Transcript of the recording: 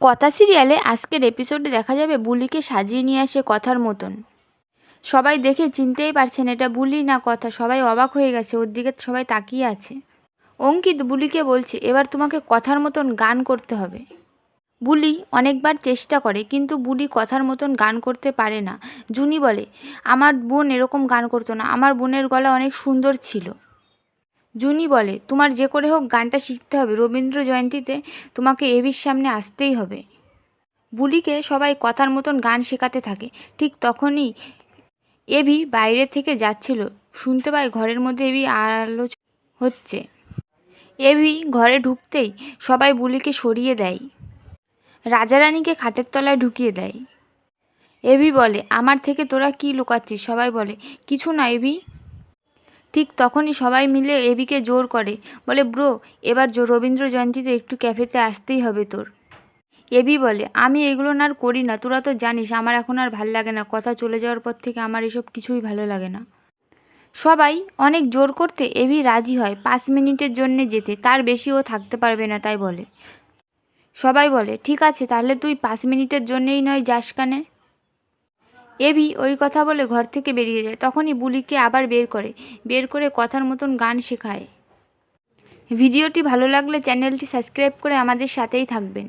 কথা সিরিয়ালে আজকের এপিসোডে দেখা যাবে বুলিকে সাজিয়ে নিয়ে আসে কথার মতন। সবাই দেখে চিনতেই পারছেন এটা বুলি না কথা, সবাই অবাক হয়ে গেছে, ওর দিকে সবাই তাকিয়ে আছে। অঙ্কিত বুলিকে বলছে, এবার তোমাকে কথার মতন গান করতে হবে। বুলি অনেকবার চেষ্টা করে, কিন্তু বুলি কথার মতন গান করতে পারে না। জুনি বলে, আমার বোন এরকম গান করতো না, আমার বোনের গলা অনেক সুন্দর ছিল। জুনি বলে, তোমার যে করে হোক গানটা শিখতে হবে। রবীন্দ্র জয়ন্তীতে তোমাকে এবির সামনে আসতেই হবে। বুলিকে সবাই কথার মতন গান শেখাতে থাকে। ঠিক তখনই এবি বাইরে থেকে যাচ্ছিল। শুনতে পায় ঘরের মধ্যে এবি আলো হচ্ছে। এবি ঘরে ঢুকতেই সবাই বুলিকে সরিয়ে দেয়। রাজারানীকে খাটের তলায় ঢুকিয়ে দেয়। এবি বলে, আমার থেকে তোরা কি লুকাচ্ছিস? সবাই বলে, কিছু না এবি ঠিক তখনই সবাই মিলে এবিকে জোর করে, বলে, ব্রো, এবার রবীন্দ্র জয়ন্তীতে একটু ক্যাফেতে আসতেই হবে তোর। এবি বলে, আমি এগুলো না আর করি না, তোরা তো জানিস আমার এখন আর ভালো লাগে না, কথা চলে যাওয়ার পর থেকে আমার এসব কিছুই ভালো লাগে না। সবাই অনেক জোর করতে এবি রাজি হয়, পাঁচ মিনিটের জন্য যেতে, তার বেশি ও থাকতে পারবে না, তাই বলে। সবাই বলে, ঠিক আছে, তাহলে তুই পাঁচ মিনিটের জন্যেই নয় যাস কানে? এবি ওই কথা বলে ঘর থেকে বেরিয়ে যায়। তখনই বুলিকে আবার বের করে। বের করে কথার মতন গান শেখায়। ভিডিওটি ভালো লাগলে চ্যানেলটি সাবস্ক্রাইব করে আমাদের সাথেই থাকবেন।